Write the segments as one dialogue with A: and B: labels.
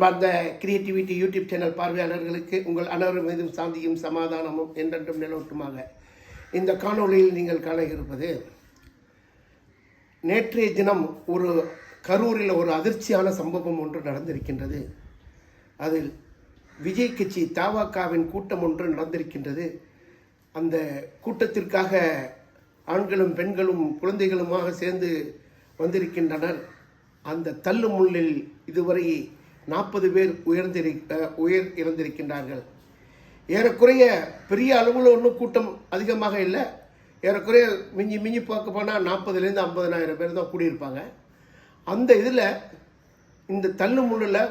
A: அன்பார்ந்த creativity YouTube channel பார்வையாளர்களுக்கு உங்கள் அனைவரும் மீதும் சாந்தியும் சமாதானமும் என்றென்றும் நிலவட்டுமாக. இந்த காணொளியில் நீங்கள் காண இருப்பது நேற்றைய தினம் ஒரு கரூரில் ஒரு அதிர்ச்சியான சம்பவம் ஒன்று நடந்திருக்கின்றது. அதில் விஜய் கட்சி தாவாக்காவின் கூட்டம் ஒன்று நடந்திருக்கின்றது. அந்த கூட்டத்திற்காக ஆண்களும் பெண்களும் குழந்தைகளுமாக சேர்ந்து வந்திருக்கின்றனர். அந்த தள்ளு முள்ளில் இதுவரை நாற்பது பேர் உயர்ந்திரு உயர் இறந்திருக்கின்றார்கள். ஏறக்குறைய பெரிய அளவில் ஒன்றும் கூட்டம் அதிகமாக இல்லை. ஏறக்குறைய மிஞ்சி மிஞ்சி பார்க்க போனால் நாற்பதுலேருந்து ஐம்பதனாயிரம் பேர் தான் கூடியிருப்பாங்க. அந்த இதில் இந்த தள்ளு முள்ளில்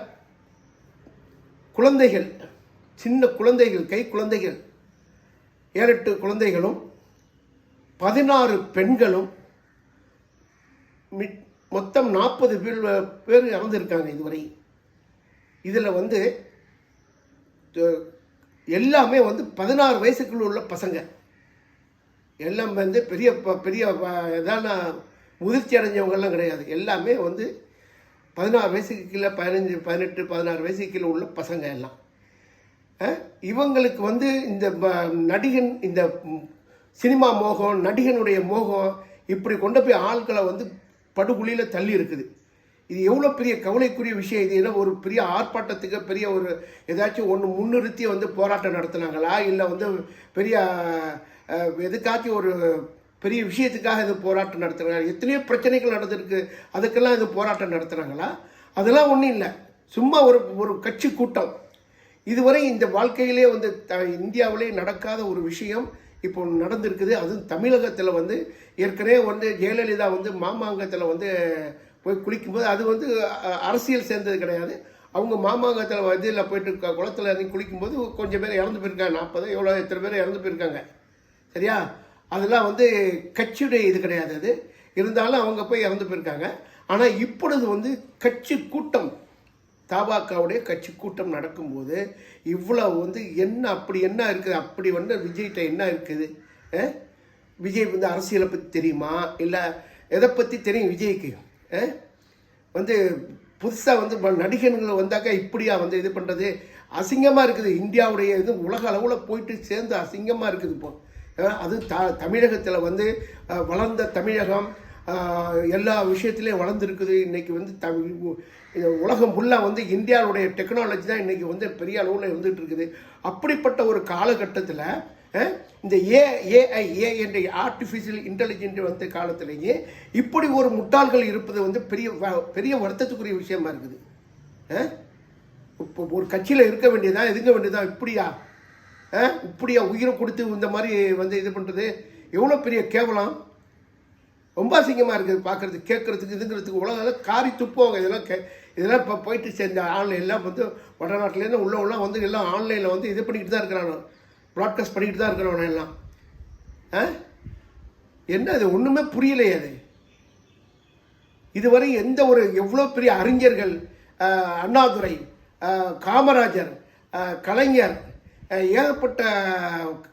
A: குழந்தைகள் சின்ன குழந்தைகள் கை குழந்தைகள் ஏழெட்டு குழந்தைகளும் பதினாறு பெண்களும் மி- மொத்தம் நாற்பது பேர் பேர் இறந்துருக்காங்க இதுவரை. இதில் வந்து எல்லாமே வந்து பதினாறு வயசுக்குள்ள உள்ள பசங்க. எல்லாம் வந்து பெரிய ப- பெரிய வ- இதான முதிர்ச்சி அடைஞ்சவங்கெல்லாம் கிடையாது. எல்லாமே வந்து பதினாறு வயசுக்கு கீழே பதினஞ்சு பதினெட்டு பதினாறு வயசுக்கு கீழே உள்ள பசங்க எல்லாம். இவங்களுக்கு வந்து இந்த ப- நடிகன் இந்த சினிமா மோகம் நடிகனுடைய மோகம் இப்படி கொண்டு போய் ஆட்களை வந்து படுகுழியில் தள்ளி இருக்குது. இது எவ்வளோ பெரிய கவலைக்குரிய விஷயம் இது? ஏன்னா ஒரு பெரிய ஆர்ப்பாட்டத்துக்கு பெரிய ஒரு ஏதாச்சும் ஒன்று முன்னிறுத்தி வந்து போராட்டம் நடத்துனாங்களா? இல்லை வந்து பெரிய எதுக்காச்சும் ஒரு பெரிய விஷயத்துக்காக இது போராட்டம் நடத்துகிறாங்க எத்தனையோ பிரச்சனைகள் நடந்திருக்கு. அதுக்கெல்லாம் இது போராட்டம் நடத்துகிறாங்களா அதெல்லாம் ஒன்றும் இல்லை. சும்மா ஒரு ஒரு கட்சி கூட்டம். இதுவரை இந்த வாழ்க்கையிலே வந்து த இந்தியாவிலே நடக்காத ஒரு விஷயம் இப்போ நடந்திருக்குது. அதுவும் தமிழகத்தில் வந்து ஏற்கனவே வந்து ஜெயலலிதா வந்து மாமாங்கத்தில் வந்து போய் குளிக்கும்போது அது வந்து அரசியல் சேர்ந்தது கிடையாது. அவங்க மாமாங்கத்தில் இதில் போயிட்டு குளத்தில் இறங்கி குளிக்கும்போது கொஞ்சம் பேர் இறந்து போயிருக்காங்க. நாற்பது எவ்வளோ எத்தனை பேர் இறந்து போயிருக்காங்க. சரியா? அதெல்லாம் வந்து கட்சியுடைய இது கிடையாது அது. இருந்தாலும் அவங்க போய் இறந்து போயிருக்காங்க. ஆனால் இப்பொழுது வந்து கட்சி கூட்டம் தாபாக்காவுடைய கட்சி கூட்டம் நடக்கும்போது இவ்வளோ வந்து என்ன அப்படி என்ன இருக்குது? அப்படி வந்து விஜய்கிட்ட என்ன இருக்குது? விஜய் வந்து அரசியலை பற்றி தெரியுமா? இல்லை எதை பற்றி தெரியும் விஜய்க்கு? வந்து புதுசாக வந்து நடிகர்கள் வந்தாக்கா இப்படியா வந்து இது பண்ணுறது அசிங்கமாக இருக்குது. இந்தியாவுடைய இது உலக அளவில் போயிட்டு சேர்ந்து அசிங்கமாக இருக்குது இப்போ. அது த தமிழகத்தில் வந்து வளர்ந்த தமிழகம் எல்லா விஷயத்துலையும் வளர்ந்துருக்குது. இன்றைக்கி வந்து த உலகம் ஃபுல்லாக வந்து இந்தியாவுடைய டெக்னாலஜி தான் இன்றைக்கி வந்து பெரிய அளவில் இருந்துகிட்டு இருக்குது. அப்படிப்பட்ட ஒரு காலகட்டத்தில் இந்த ஏ ஏஐ ஏ என்ற ஆர்டிஃபிஷியல் இன்டெலிஜென்ட் வந்த காலத்திலேயே இப்படி ஒரு முட்டாள்கள் இருப்பது வந்து பெரிய வ- பெரிய வருத்தத்துக்குரிய விஷயமா இருக்குது. இப்போ ஒரு கட்சியில் இருக்க வேண்டியதா எதுங்க வேண்டியதா இப்படியா? இப்படியா உயிரை கொடுத்து இந்த மாதிரி வந்து இது பண்ணுறது எவ்வளோ பெரிய கேவலம்? ரொம்ப அசிங்கமாக இருக்குது பார்க்குறது கேட்குறதுக்கு இதுங்கிறதுக்கு. உலகம் காரி துப்புவாங்க இதெல்லாம் கே இதெல்லாம் இப்போ போயிட்டு சேர்ந்த ஆன்லைன் எல்லாம் வந்து வடநாட்டிலேருந்து உள்ள உள்ள வந்து எல்லாம் ஆன்லைனில் வந்து இது பண்ணிக்கிட்டு தான் இருக்கிறானோ ப்ராட்காஸ்ட் பண்ணிக்கிட்டு தான் இருக்கிறவன எல்லாம். ஆ? என்ன அது ஒன்றுமே புரியலையே அது. இதுவரை எந்த ஒரு எவ்வளோ பெரிய அறிஞர்கள் அண்ணாதுரை காமராஜர் கலைஞர் ஏகப்பட்ட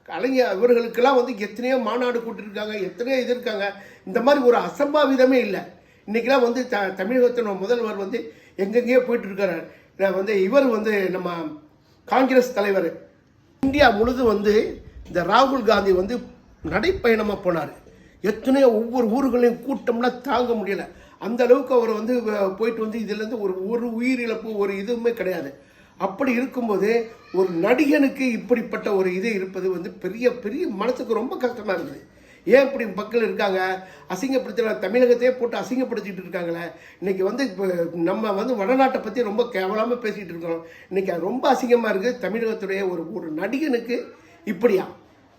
A: கலைஞர் இவர்களுக்கெல்லாம் வந்து எத்தனையோ மாநாடு கூட்டிருக்காங்க எத்தனையோ இது இருக்காங்க. இந்த மாதிரி ஒரு அசம்பாவிதமே இல்லை. இன்றைக்கெல்லாம் வந்து த தமிழகத்தின் முதல்வர் வந்து எங்கெங்கேயோ போயிட்டுருக்காரு வந்து இவர் வந்து நம்ம காங்கிரஸ் தலைவர். இந்தியா முழுதும் வந்து இந்த ராகுல் காந்தி வந்து நடைப்பயணமாக போனார். எத்தனையோ ஒவ்வொரு ஊர்களையும் கூட்டம்லாம் தாங்க முடியல. அந்த அளவுக்கு அவர் வந்து போயிட்டு வந்து இதுலேருந்து ஒரு ஒரு உயிரிழப்பு ஒரு இதுவுமே கிடையாது. அப்படி இருக்கும்போது ஒரு நடிகனுக்கு இப்படிப்பட்ட ஒரு இது இருப்பது வந்து பெரிய பெரிய மனசுக்கு ரொம்ப கஷ்டமாக இருக்குது ஏன் இப்படி மக்கள் இருக்காங்க? அசிங்கப்படுத்துகிற தமிழகத்தையே போட்டு அசிங்கப்படுத்திட்டு இருக்காங்களே. இன்றைக்கி வந்து இப்போ நம்ம வந்து வடநாட்டை பற்றி ரொம்ப கேவலமாக பேசிகிட்டு இருக்கோம். இன்றைக்கி அது ரொம்ப அசிங்கமாக இருக்குது தமிழகத்துடைய ஒரு ஒரு நடிகனுக்கு இப்படியா?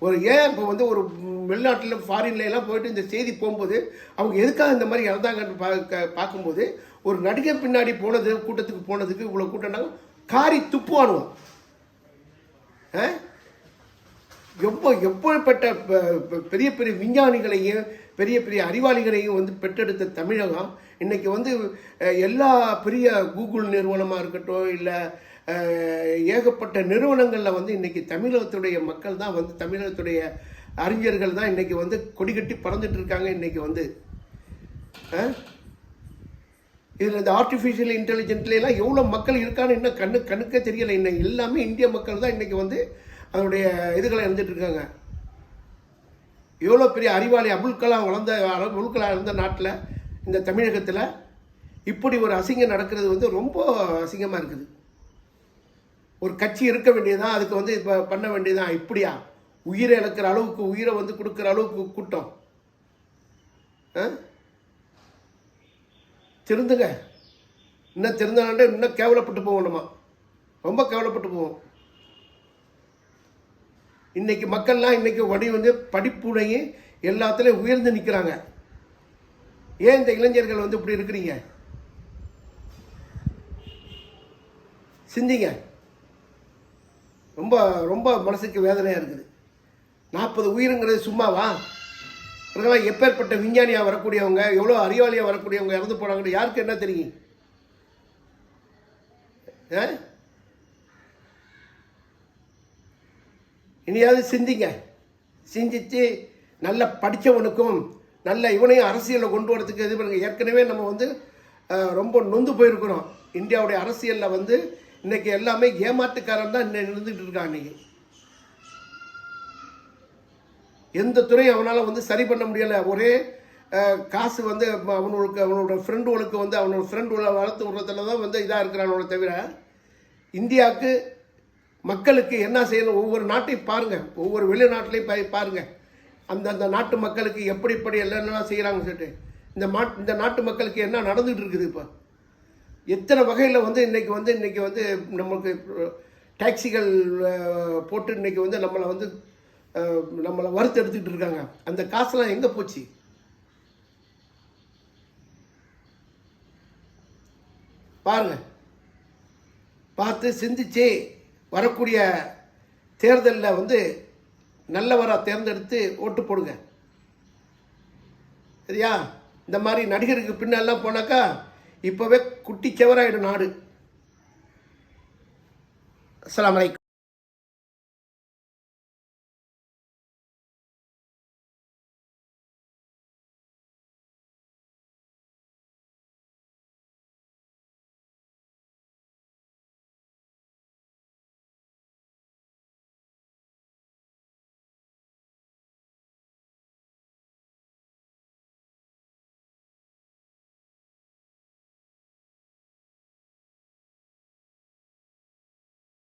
A: ஒரு ஏன் இப்போ வந்து ஒரு வெளிநாட்டில் ஃபாரின்ல எல்லாம் போயிட்டு இந்த செய்தி போகும்போது அவங்க எதுக்காக இந்த மாதிரி இறந்தாங்கன்னு பார்க்க பார்க்கும்போது ஒரு நடிகர் பின்னாடி போனது கூட்டத்துக்கு போனதுக்கு இவ்வளோ கூட்டம்னாங்க காரி துப்புவானுவோம் ஆ? எவ்வளோ எப்படிப்பட்ட பெரிய பெரிய விஞ்ஞானிகளையும் பெரிய பெரிய அறிவாளிகளையும் வந்து பெற்றெடுத்த தமிழகம் இன்றைக்கி வந்து எல்லா பெரிய கூகுள் நிறுவனமாக இருக்கட்டும் இல்லை ஏகப்பட்ட நிறுவனங்களில் வந்து இன்றைக்கி தமிழகத்துடைய மக்கள் தான் வந்து தமிழகத்துடைய அறிஞர்கள் தான் இன்றைக்கி வந்து கொடிகட்டி பறந்துட்டு இருக்காங்க இன்றைக்கி வந்து. இதில் இந்த ஆர்டிஃபிஷியல் இன்டெலிஜென்ட்லாம் எவ்வளோ மக்கள் இருக்கான்னு இன்னும் கண்ணு கண்ணுக்கே தெரியல. இன்னும் எல்லாமே இந்திய மக்கள் தான் இன்றைக்கி வந்து அதனுடைய இதுகளை இருந்துட்டு இருக்காங்க. எவ்வளோ பெரிய அறிவாளி அபுல் கலாம் வளர்ந்த அபுல் கலாம் இருந்த நாட்டில் இந்த தமிழகத்தில் இப்படி ஒரு அசிங்கம் நடக்கிறது வந்து ரொம்ப அசிங்கமாக இருக்குது. ஒரு கட்சி இருக்க வேண்டியதுதான் அதுக்கு வந்து இப்போ பண்ண வேண்டியதுதான். இப்படியா? உயிரை இழக்கிற அளவுக்கு உயிரை வந்து கொடுக்குற அளவுக்கு கூட்டம். ஆ? திருந்துங்க. இன்னும் திருந்தாண்டே இன்னும் கேவலப்பட்டு போகணுமா ரொம்ப கேவலப்பட்டு போவோம். இன்னைக்கு மக்கள்லாம் இன்னைக்கு வடி வந்து படிப்புடையும் எல்லாத்துலேயும் உயர்ந்து நிற்கிறாங்க ஏன் இந்த இளைஞர்கள் வந்து இப்படி இருக்கிறீங்க? சிந்திங்க. ரொம்ப ரொம்ப மனசுக்கு வேதனையாக இருக்குது. நாற்பது உயிருங்கிறது சும்மாவா? இவங்கெல்லாம் எப்பேற்பட்ட விஞ்ஞானியாக வரக்கூடியவங்க எவ்வளோ அறிவாளியாக வரக்கூடியவங்க இறந்து போனாங்கன்னு யாருக்கு என்ன தெரியும்? ஆ? இனியாவது சிந்திங்க. சிந்திச்சு நல்ல படித்தவனுக்கும் நல்ல இவனையும் அரசியலில் கொண்டு வரதுக்கு இது பண்ணுங்க. ஏற்கனவே நம்ம வந்து ரொம்ப நொந்து போயிருக்கிறோம். இந்தியாவுடைய அரசியலில் வந்து இன்றைக்கி எல்லாமே ஏமாற்றுக்காரன் தான் இருந்துகிட்டு இருக்கான் இன்றைக்கி எந்த துறையும் அவனால் வந்து சரி பண்ண முடியலை. ஒரே காசு வந்து அவனுக்கு அவனோட ஃப்ரெண்டுகளுக்கு வந்து அவனோட ஃப்ரெண்டுகளை வளர்த்து விடுறதுல தான் வந்து இதாக இருக்கிறானோட தவிர இந்தியாவுக்கு மக்களுக்கு என்ன செய்யணும்? ஒவ்வொரு நாட்டையும் பாருங்கள் ஒவ்வொரு வெளிநாட்டிலையும் போய் பாருங்கள் அந்தந்த நாட்டு மக்களுக்கு எப்படி எப்படி என்னென்னலாம் செய்கிறாங்கன்னு சொல்லிட்டு. இந்த மா இந்த நாட்டு மக்களுக்கு என்ன நடந்துகிட்டு இருக்குது இப்போ? எத்தனை வகையில் வந்து இன்னைக்கு வந்து இன்னைக்கு வந்து நம்மளுக்கு டாக்ஸிகள் போட்டு இன்னைக்கு வந்து நம்மளை வந்து நம்மளை வறுத்து எடுத்துக்கிட்டு இருக்காங்க. அந்த காசெல்லாம் எங்கே போச்சு? பாருங்க. பார்த்து சிந்திச்சே. வரக்கூடிய தேர்தலில் வந்து நல்லவராக தேர்ந்தெடுத்து ஓட்டு போடுங்க. சரியா? இந்த மாதிரி நடிகருக்கு பின்னெல்லாம் போனாக்கா இப்போவே குட்டி செவராயிடும் நாடு. அஸ்லாம் வலைக்கம்